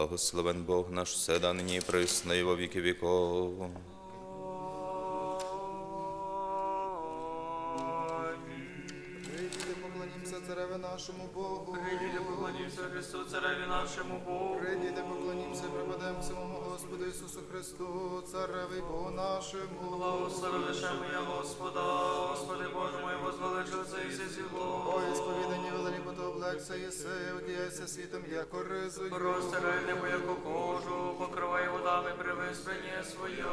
Благословен Бог наш все нині і присно, і во віки віков. Прийдіте, поклонімося цареве нашому Богу. Прийдіте, поклонімся Христу, цареві нашому Богу. Прийдіте, поклонімося, припадемо самому Господу Ісусу Христу, цареві Богу нашому. Благослови лише моя Господа, Господи Боже мой, возвеличився і все зіло. Ой, сповідані велені, бо то облекся єси, одіяйся світом, як ризою. Розтирай небо, яку кожу, покривай водами при виспренні своє.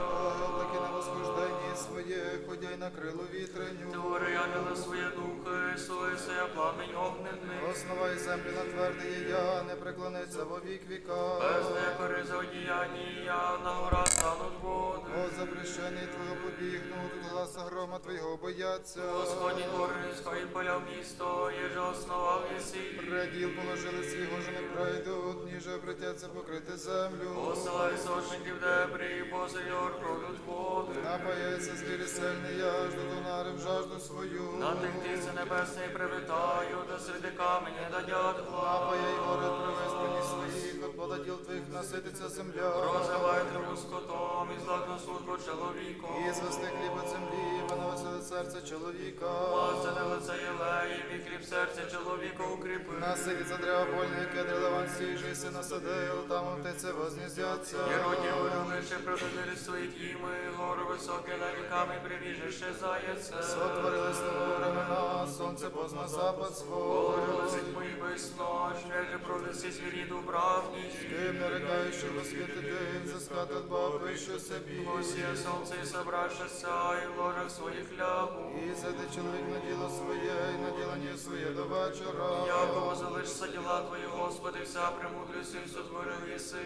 Облаки на восхожденні своє, ходяй на крилу вітреню. Твори ангела своє духи, слуйся я пламень огненний. Основай землю на твердий я, не преклониться во вік віка. Без некори за одіяння, на гора стануть води. О, запрещений твого побігнуть, гласа грома твого бояться. Господні горницько і поля місто, єже основав єсі. Преділ положили його ж не пройдуть, ніже обретяться покрити землю. Посилай сошників дебрі, позайор пролють води. Напається звірі сильний, я жду донарив жажду свою. На тих птиці небесний привітаю, до серед камені дадять. Напає й город привезпані своїх, от плода діл твоїх насититься земля. Розривай траву скотом і зладну службу чоловіку. І звести хліб від землі, вона веселить серце чоловіка. Масане лице єлеєм і хліб серця чоловіка укріпи. Насидиться древо польне, кедри лаван сіжий, си насадил, там птиці возніздяться. Єроді лише продадили свої тіми, гору високе на віками привіжище заяце. Сотворили слово времена, сонце позна запад сход. Положили мої весно, ще провесі звірі дубравність. Ким не рекаєш, що світи дим, заскати дбав, вище собі. Осія сонце і собрашися, і вложив свої хлябу. І заде чоловік на діло своє, і на ділення своє до вечора. Якого залишся діла твої, Господи, вся премудрість і сотворив єси.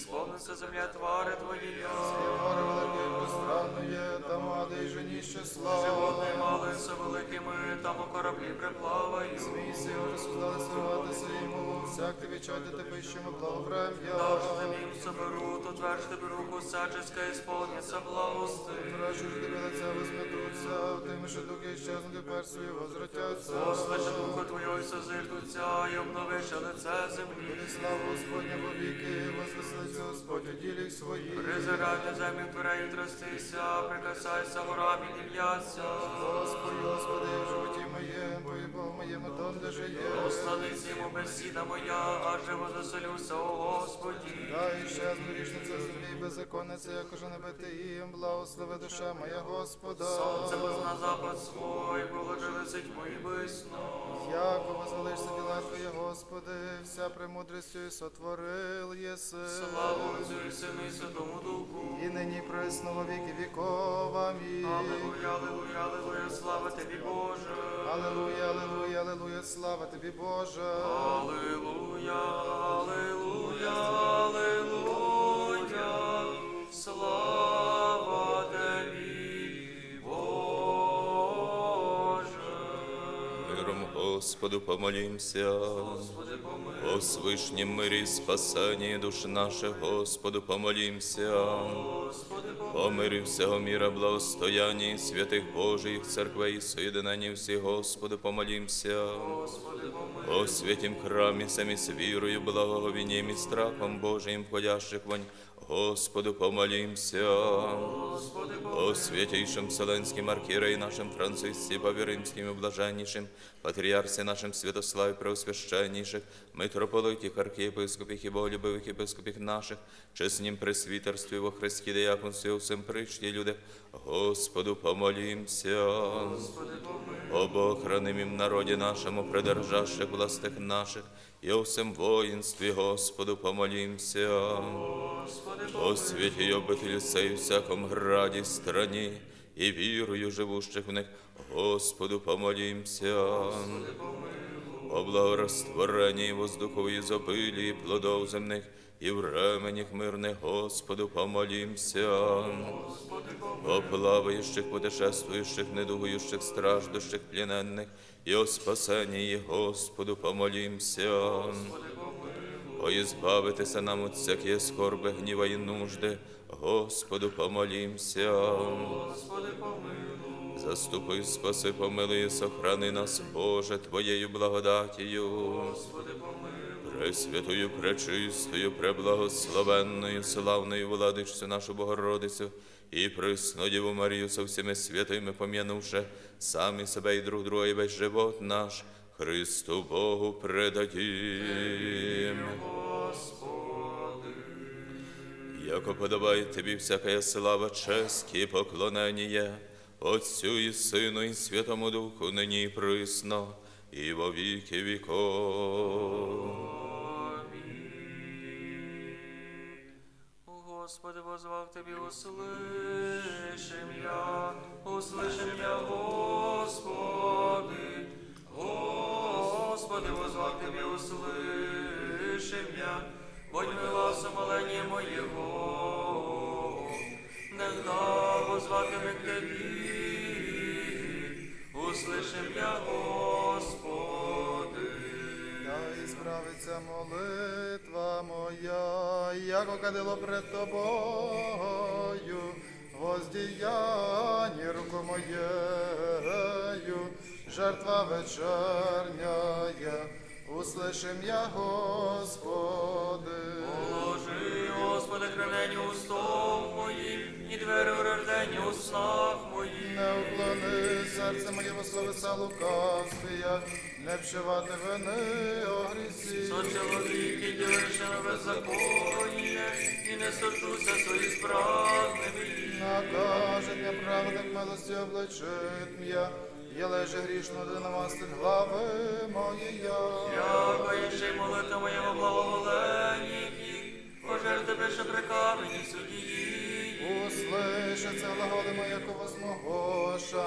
Сповниться земля твари твої. Горе велике і пространне, там ади й женіще слава. Животни малися великими, там у кораблі приплавають. Місі вже создали сорватися йому, всяк ти відчати те пищимо благоврем'я. Дажди їм соберу, то тверж тебе руку всяческа і сповниться благости. Краще ж тебе лиця возметуться, тим, що духи щезнути персою возвратяться. Послаче духу Твою і созиждуться, і обновище лице землі. Слава Господня во віки, возвеселиться Господь у ділі своїх. Призирай землю тверею трястися, прикасайся горам і дів'яться. Господи, Господи, в животі моєму, бо і Бог моєму там, де жиє. Осладиться йому бесіда моя, аж живо заселюся, о Господі. І ще грішниця землі, беззаконниця, як уже небити їм, благослови душа моя Господа. Сонце без на запад свой, положили сить мої висно. Яко возвеличся діла Твоє, Господи, вся премудрістю і сотворил єси. Слава Отцю і Сину і Святому Духу. І нині присно во віки віков. Амінь. Аллилуйя, аллилуйя, аллилуйя, слава тобі, Боже. Аллилуйя, аллилуйя, аллилуйя, слава тобі, Боже. Аллилуйя, аллилуйя, аллилуйя, слава Миром Господу помолімся. Господи, помилуй. О свишнім мирі спасенні душ наших, Господу помолімся. Господи. О мирі всього міра, благостоянні святих Божих церквей і соєдинанні всі, Господу помолімся. Господи, помилуй. О святім храмі, самі з вірою, благоговінням і страхом Божим входящих вонь, Господу помолімся. Господи. О святейшем Вселенским архиерей нашим Франциске, Папе Римским и Блаженнейшим, Патриарсе нашим Святославе Преосвященнейших, митрополитих, архиепископих и боголюбивых епископих наших, чеснім пресвітерстві во Христі, дияконстві, у всем причті людях, Господу помолімся. Господи, помилуй. О Бог, хранимім народі нашому, придержащих властих наших, і о всем воїнстві, Господу помолімся. Господи, О святі обителі сей всяком граді страні, і вірою живущих в них, Господу помолімся. О благорастворенні воздухової зобилі, плодов земних, і временіх мирних, Господу помолімся. О плаваючих, путешествуючих, недугуючих, страждущих, плененних, і о спасенні, Господу помолімся. О, избавитися нам от всякие скорби, гніва і нужди, Господу помолімся. Господи, помилуй. Заступи, спаси, помилуй, сохрани нас, Боже, Твоєю благодатію. Господи, помилуй. Пресвятою, пречистою, преблагословенною, славною владичцю нашу Богородицю, і присну Діву Марію со всіми святими пом'янувши, самі себе і друг друга, і весь живот наш, Христу Богу предадім. Яко подобає тобі всяка слава, честь і поклонення, Отцю і Сину, і Святому Духу, нині і присно, і во віки віков. Господи, возвав Тобі, услышим я, услышим я, Господи. Господи, возвав Тобі, услышим я, будь милосом молення моєго. Нехта возватиме к Тобі, услышим я, Господи. Да і справиться молитва моя, яко кадило пред тобою, воздіянні руку моєю, жертва вечерняя, услышим я, Господи. Положи, Господи, кремлені устов моїм, і двері урождення у снах моїх. Не уклони серце моє во словеса лукавствія, не вшивати вини о грісі. Со чоловіки ділише на беззаконня, і не сочуся свої справними. Накаже дня праведник милості обличит м'я, я леже грішно де намастить глави. Яко ще молитва моєму благоволенні, пожер тебе, що при камені судії. Услышаться глаголи моє возмогоша,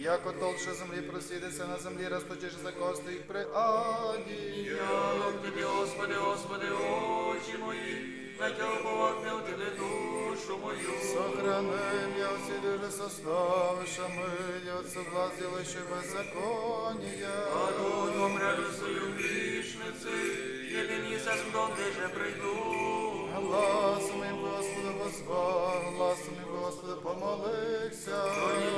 яко толще землі просідеться на землі, розточиш за кости їх при аді. Як тобі, Господи, Господи, очі мої, на тя уповак не утили душу мою. Сохрани всі дуже составиша милі, от соблазн лише беззакония. Паруй помрежу свою грішниці, єдині саскон, де же прийду. Гласом моїм, Господи, возвав, гласом моїм, Господи, помолився.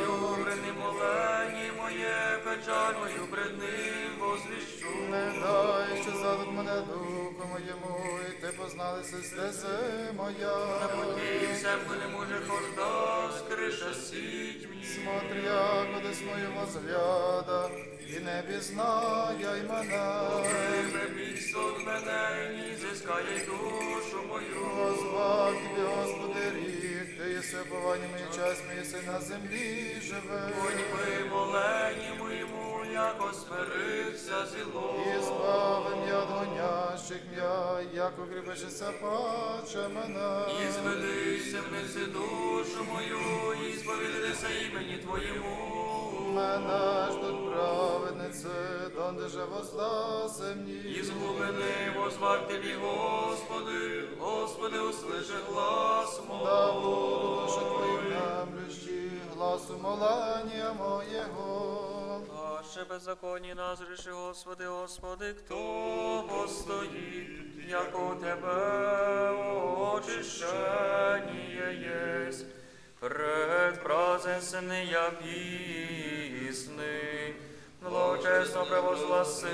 Юбрини молені моє, печаль мою пред ним возвіщу. Не дай, що задут мене духу моєму, і ти позналися стези моя. На путі всяку не може хожда, скриша сіть мені. Смотря, кудись мою возгляда, і не пізнає й мене. Прибіг от мене, і ні зискає ти ми, моє час, мій син на землі живе. Подіви молені моєму, яко смирився зіло. І збави м'я від гонящих м'я, як укріпишся паче мене. І зведися внеси душу мою, і сповідайся імені Твоєму. Мене ждуть праведниці, донде же воздасе мені. І з глибини возвав Тобі, Господи, Господи, услыши глас Да мой. буду душа твоїх немлющі, гласу молення моєго. Ваше беззаконні нас ріши, Господи, Господи, хто постоїть, як у Тебе очищення єсть. Пред празднесни я пісни, злочесно превозгласим,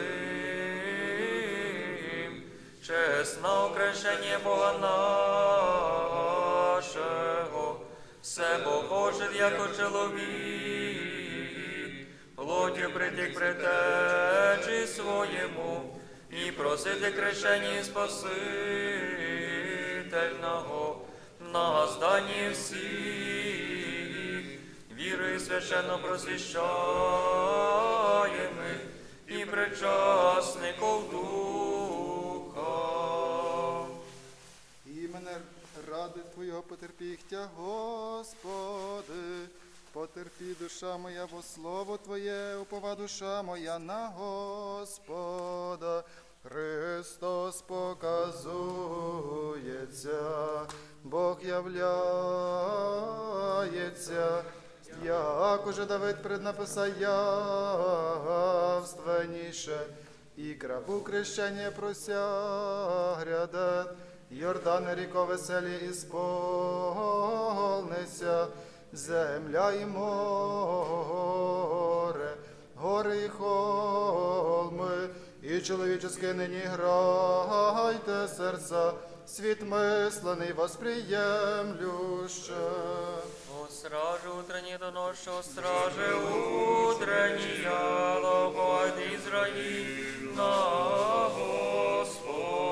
чесно окрещення Бога нашого, все Богожит, яко чоловік, плотю притік притечі своєму, і просити крещення Спасительного, на зданні всіх, віри священно просвіщаємо і причасников Духа. Імене ради Твого потерпіхтя, Господи, потерпі душа моя, бо слово Твоє, упова душа моя на Господа. Христос показується, Бог являється, як Давид преднаписав явственніше, і крапу крещення просягряде, Йордане ріко веселі і ісполниться, земля і море, гори і холми, і чоловічеske нині Освящайте серця, світ мислений восприємлюще. О стражи утренней до ночи, о стражи утренняя, лобовает Израиль на Господа,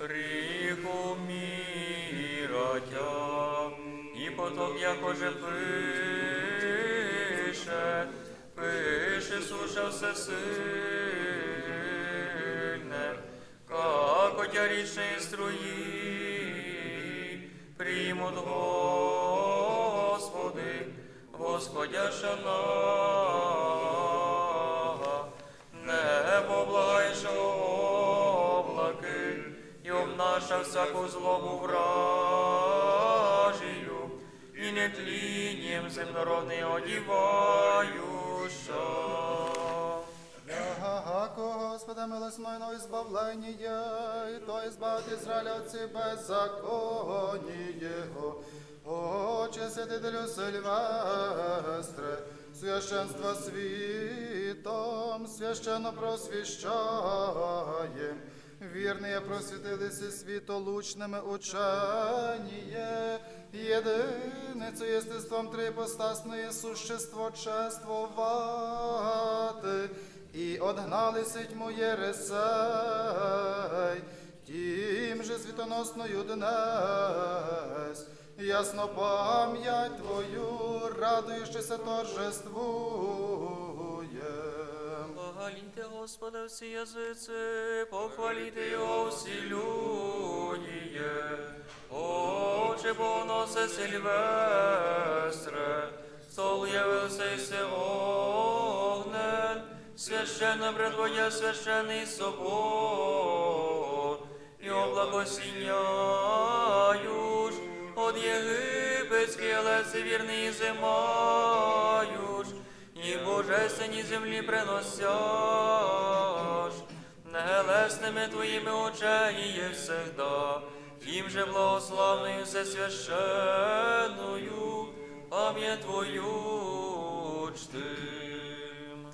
ріку мира і поток яко же пише, пише суша всесильне, как отя річної струї, примут Господи, восходяша нага, небо благайше облаки, і обнаша всяку злобу вражію, і не тлінням земнородний одіваюша. Яко Господа милосмойно избавление, и то избавит Израиля от всех беззаконий его. Отче святителю Сильвестре, священство світом, священно просвіщаєм, Вірні просвітилися світолучними ученіє, єдиницю єстеством трипостасної существо чествувати, і одгналися тьму Єресей, тим же світоносною днес, ясно пам'ять твою, радуючися торжествуєм. Похвалите Господа всі язиці, похвалите Його всі люди. Отче поносе Сильвестре, стол явився і се огнен, священно предводя священний собор, і от єгипетські леси вірний зимаюш, і божественні землі приносяш, нелесними твоїми очей є всегда, тим же благославною всесвященною, пам'ять твою чтим.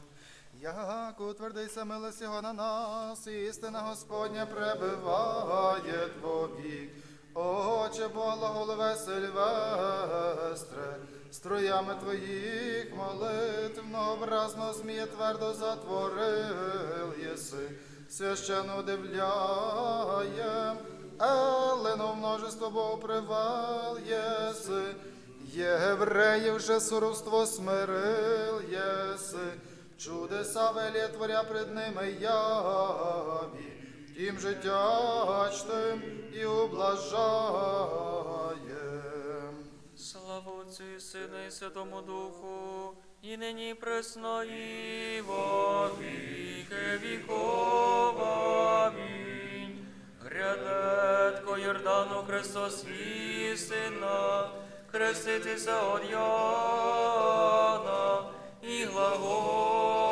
Як утвердися милость його на нас, істина Господня пребиває твовік. Отче Богоголове Сильвестре, струями твоїх молитв, многообразно змія твердо затворил єси, священно удивляєм, Елену множество Богу привел єси, Євреїв же суровство смирил єси, чудеса велє творя пред ними яві, тим життя і ублажаєм. Слава Отцю і Сину і Святому Духу, і нині пресно, і во віки віков. Амінь. Грядетко Йордану Христос істина, хреститися од Йона, і глаголет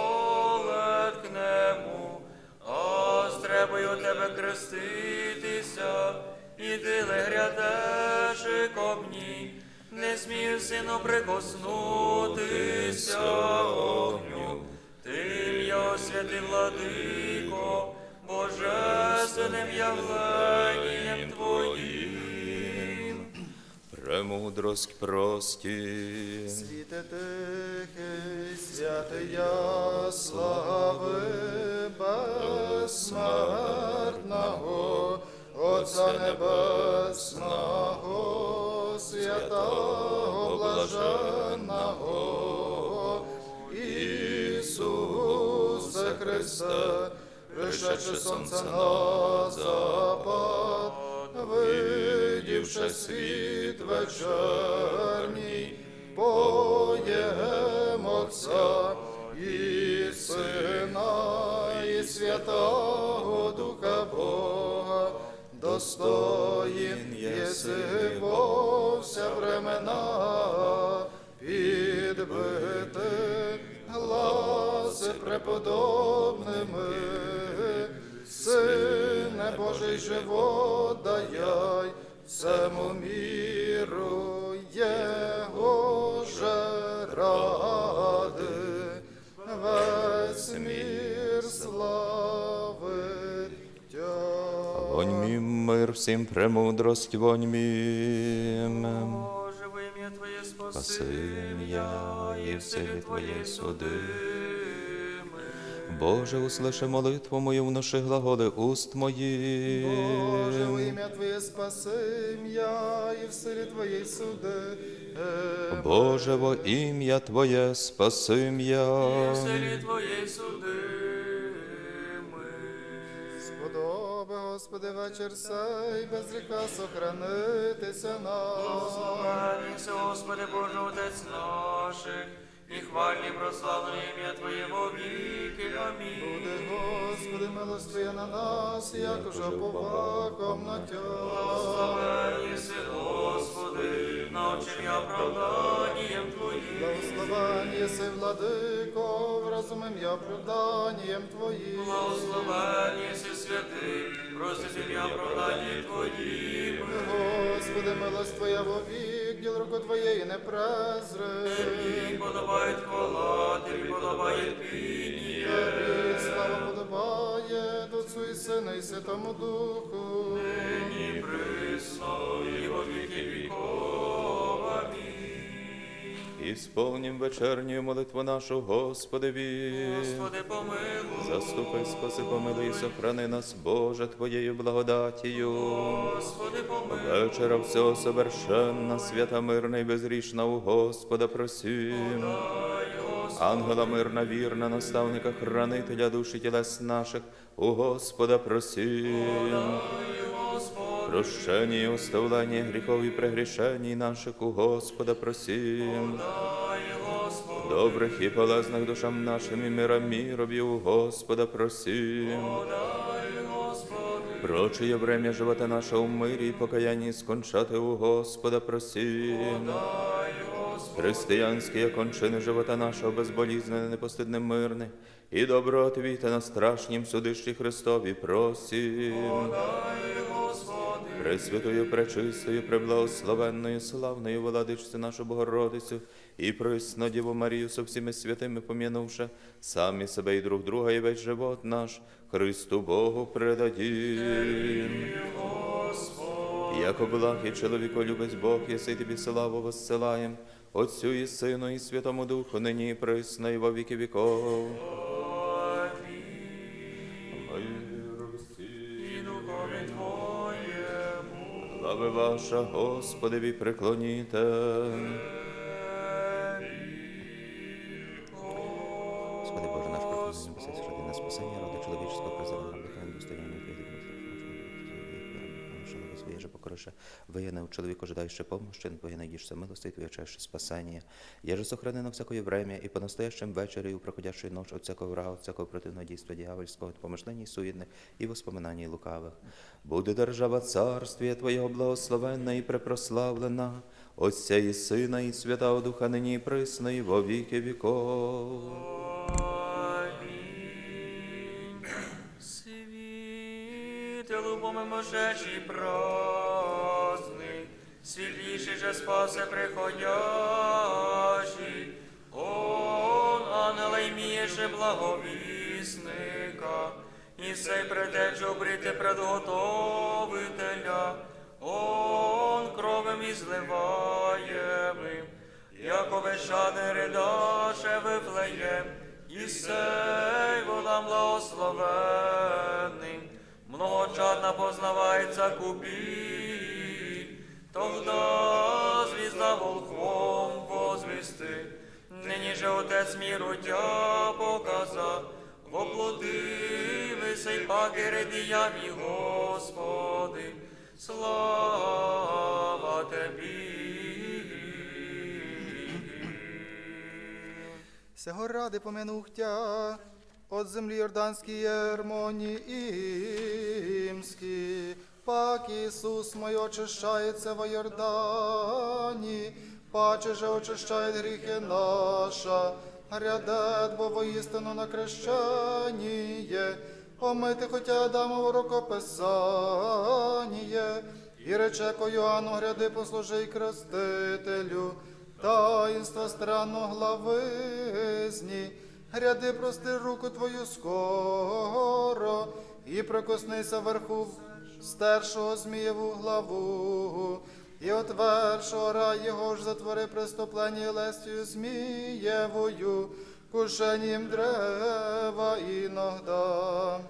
а тебе креститися, і ти ли грядеш і копні, не смію сину прикоснутися огню. Ти я святий владико, божественним явленням. Премудрость прості. Світе тихий, святий я слави безсмертного, Отця Небесного, святого блаженного, Ісусе Христе, пришедше сонце на запад, видівши світ вечерній, поєм Отця і Сина, і Святого Духа Бога, достоїн єси во вся времена, підбити гласи преподобними, Сине Божий живот даяй всему міру Його же ради, весь мір славить Тя. Вонь мій мир всім премудрость, вонь мій. Боже, во ім'я Твоє спаси, я і в силі Твоєї суди. Боже, услиши молитву мою, вноши глаголи уст моїх. Боже, во ім'я Твоє спасим я і в силі Твоєї суди. Боже, во ім'я Твоє спасим я. В селі Твоєї суди ми. Сподоби, Господи, вечір сей, без гріха сохранитися нам. Славися, Господи Боже, Отець наших, і хвальні прославлені ім'я Твоє віки. Амінь. Буде, Господи, милость на нас, як уже поваком на Тя. Господи, навчим я оправданням Твоїм. Благословен єси, владико, вразумим я оправданням Твоїм. Благословені си святий, просить ім'я оправданні Твоїм. Господи, милость Твоя вовік, діл руку Твоєї не презри. Тобі подобає хвала, тобі подобає піння. Тобі слава подобає, Отцу і Сину і Святому Духу. Нині присно, і во віки І сповнім вечерню молитву нашу Господеві. Господи, помилуй. Заступи, спаси, помилуй, сохрани нас, Боже, Твоєю благодатію. Господи, помилуй. Вечера всього совершенна, свята мирна і безрішна у Господа просім. Ангела мирна, вірна, наставника, хранителя душі тілес наших, у Господа просім. Прощення і оставлення гріхов і прегрішень наших у Господа просім. Добрих і полезних душам нашим і мира мірові у Господа просім. Прочие время живота нашого в мирі і покаянні скончати у Господа просім. Християнські кончини живота нашого безболізне, непостидне, мирне, і добро отвіти на страшнім судищі Христові просім. Пресвятою, пречистою, преблагословенною, славною владичцю нашу Богородицю і Діву Марію со всіми святими пом'янувши, самі себе і друг друга, і весь живот наш Христу Богу предадім. Яко благ і чоловіко любець Бог, єси тобі славу воссилаєм, Отцю і Сину, і Святому Духу, нині і присно, і во віки віков. Слави ваша, Господеві, преклоніте. Своє же покорише, воєнне чоловік ожидаючи помощи, Твоє найдішся милости, Твоє чаще спасання. Я же сохрани на всякое время и по настоящем вечере, и у проходящую ночь от всякого врага, от всякого противного дійства дьявольського, от помишлений суєдних і воспоминаний лукавих. Буде держава царствія Твоєго благословенна і препрославлена, Отця і Сина, і Святого Духа, нині і присно, і во віки віков. Світилу помимошечий праздник, світліший же спасе приходящий, он ангела імієше благовісника, і сей предечу обрити предготовителя, он кровем і зливаємим, яко вещане ридаше вифлеєм, і сей волам благословенним, многочадна познавається купі, тогда звізда волхвом возвісти, нині же отець міру тя показав, воплотивися й паки діямі, Господи, слава Тебі. Сього ради помянув тя, от землі Йорданській Єрмоні імські, пак Ісус мой очищається во Йордані, паче же очищає гріхи наша, грядет, бо воістину на крещеніє, омити хотя Адамово рукописаніє, і рече ко Йоанну гряди послужи й крестителю, таїнства странно главизні, гряди прости руку твою скоро, і прикоснися верху стершого змієву главу, і отвершого рай його ж затвори преступлення лестю змієвою, кушенням древа іногда.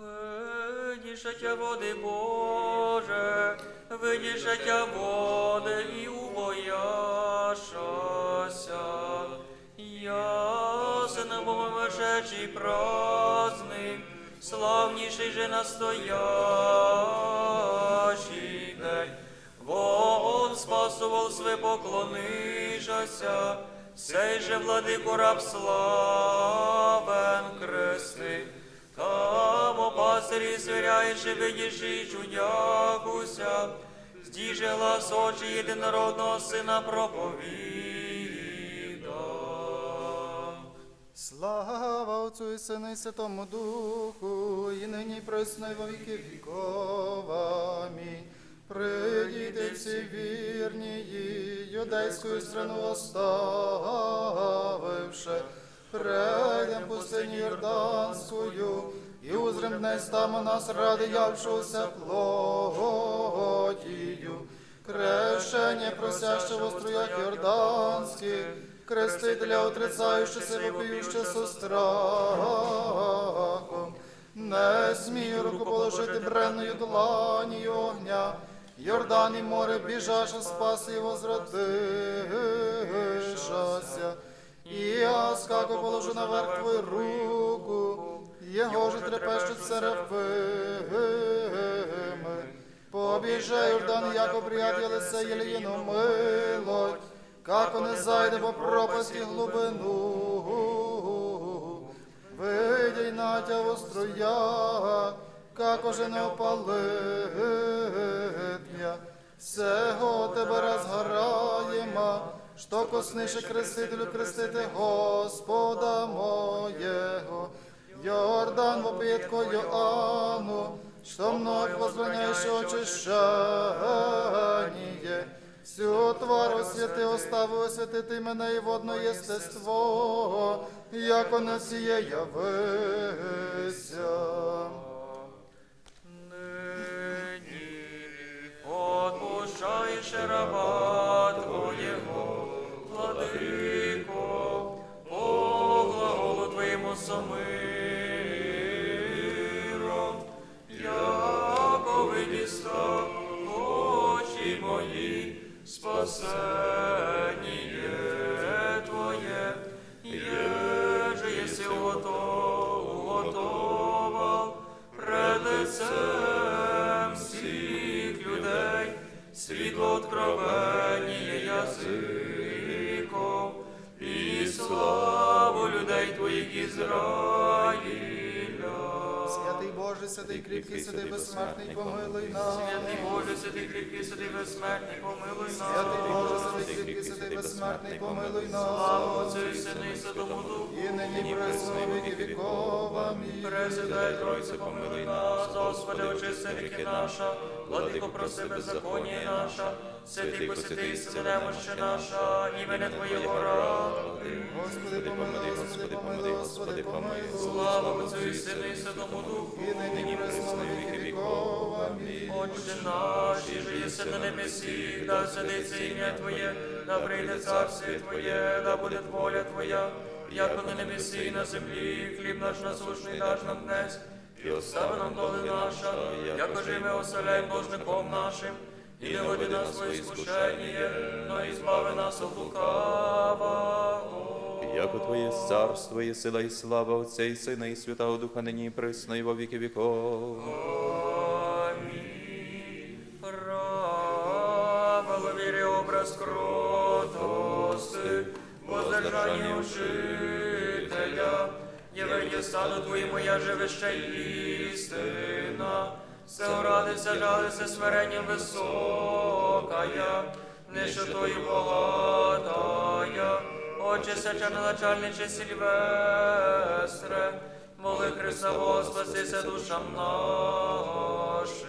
Видішаття води Боже, видішаття води і убояшася. Був вишечий праздник, славніший же настоящий день. Вон спасував све поклонишася, сей же владику раб славен кресни. Там опасирі свиряючи, видіши чудякуся, здіже глас єдинородного сина проповіда. Слава Отцю і Сину і Святому Духу, і нині присно, і во віки віков. Амінь. Прийдіте всі вірні, юдейську страну оставивши, прейдем пустиню Йорданською, і узрем днес там нас ради явшогося плотію. Крещення просяще в струях Йорданських, крестителя отрицаючи себе, вопіюще со страхом. Не смію руку положити бренною доланію огня, Йордан і море біжаше, спаси і возвратишася. І я скаку положу наверх твою руку, його же трепещуть серафими. Побіже Йордан, яко приятель лице єліїну милоть, како не зайде по пропасті глубину. Видяй натя струя, како же не опалитня, всего тебе розгораєма, що коснише крестителю крестити Господа моєго. Йордан вопитко Йоанну, що мною возбраняєш очищання. Всю твару святи оставив освятити мене і водно єстество, як на сіє явися. Нині отпущаєш раба Твоєго, владико, по глаголу Твоєму самиром, мої, спасеніє Твоє, єже єси уготовав пред лицем всіх людей, світло откровення язиков і славу людей Твоїх Ізраїля. Святий Боже, святий кріпкий, сиди, безсмертний, помилуй нас. Святий Боже, святий кріпкий, святий безсмертний, помилуй нас. Святий Боже, сиди, кріпкий, сиди, безсмертний, помилуй Слава нас. Отцю і Сину і Святому Духу. І нині присно віки віков. президай Пресвятай Тройце, помилуй нас, Господи, очисти гріхи наша, владико проси беззаконня наша, святий посвятий, сили немощі наша, імене Твоєго ради. Господи, помилуй, Господи, помилуй, Господи, помилуй. Слава Отцю і Сину і Святому Духу. І нині присно віки віков. Амінь. Отче наш, і єси на небесі, да святиться ім'я Твоє, да прийде царствие Твоє, да буде воля Твоя, як на небесі і на землі, хліб наш насущний даш нам днес, і остави нам доли наша, як же ми оселяємо должником нашим, і не води нас своє іскушення, но і збави нас от лукавого. Яко Твоє царство і сила і слава Отця і Сина і Святого Духа нині і присно і во віки віков. Амінь. Правило віри образ кротости, стану Твоєму, я живище істина, все радися, жалися смиренням високая, нищотою богатая, Отче начальниче Сильвестре, моли Христа Господи, душам нашим.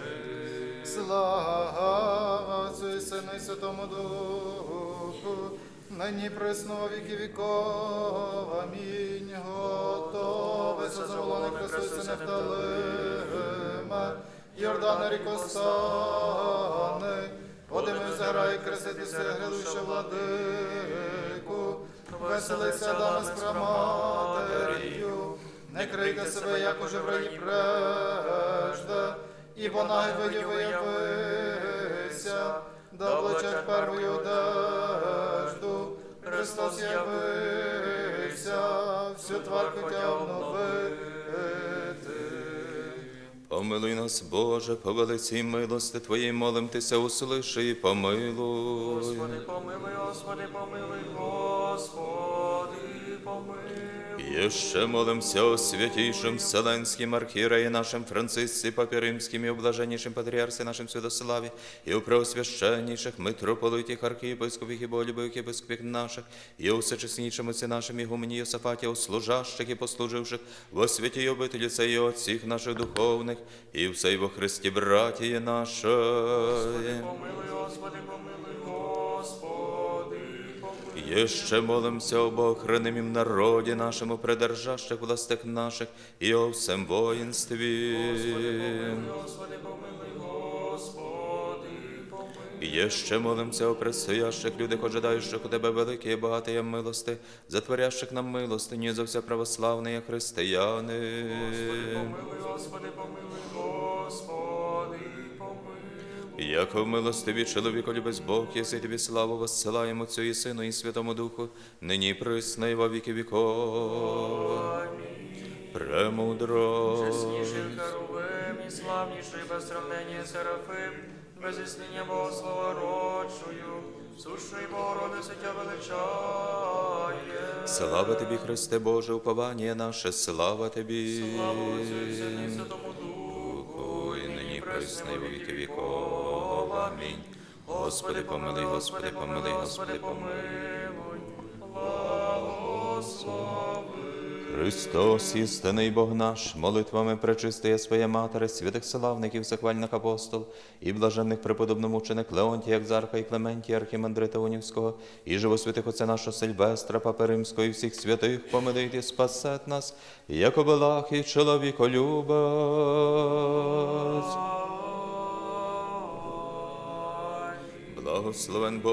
Слава Отцю і Сину і Святому Духу, нині присно во віки віков. Амінь. Готове заволоне Христусе Нефталиме, Йордан рікостане, подими заграй, креситися, грядуща владику, веселися дами з праматерію, не крийте себе, як уже в раї прежде, ібо нагидведі виявися, да облачать первою одежду, Христос явився, всю твар хотя обновити. Помилуй нас, Боже, по великій милости Твоїй молим Тися, услиши і помилуй. Господи, помилуй, Господи, помилуй, Господи, помилуй. Еще молимся о святейшем Вселенским архиерее нашем Франциске, Папе Римским и о блаженнейшем Патриарсе нашем Святославе, и о преосвященнейших митрополитих, архиепископах и болюбовых епископах наших, и о всечестнейшем Отце нашем Игумене Иосафате, о служащих и послуживших во святі обители сей, и о отцах наших духовных, и всей во Христе братья наши. Господи, помилуй, Господи, помилуй. Еще молимся об охранимом народе нашему, придержащих властях наших и о всем воинстве. Господи, помилуй, Господи, помилуй. Еще молимся о предстоящих людях, ожидаючих у Тебе великі і багаті милости, затворящих нам милостиню за все православні християни. Господи, помилуй, Господи, помилуй. Яко в милостиві чоловіку любець Бог, єси тобі славу воссилаємо Отцю і Сину і Святому Духу, нині і і во віки віков. Премудро. Чесніший Херувим і славніший без сравнення Серафим, без існення Богослова родшою, сущої Богородице тя величає. Слава тобі, Христе Боже, уповання наше, слава тобі. Слава Отцю і Сину і Святому Духу, Ой, нині присно во віки віков. Амінь. Господи, помилуй, Господи, помилуй, Господи, помилуй. Христос, істинний Бог наш, молитвами пречистия своє Матери, святих славників, захвальних апостол, і блаженних преподобномучених Леонтія, Екзарха і Клементія, Архімандрита Унівського, і живосвятих Отця нашого Сильвестра, Папи Римського, і всіх святих помилуйте, і спасет нас, як обелах і чоловіколюбець. Благословен Бог.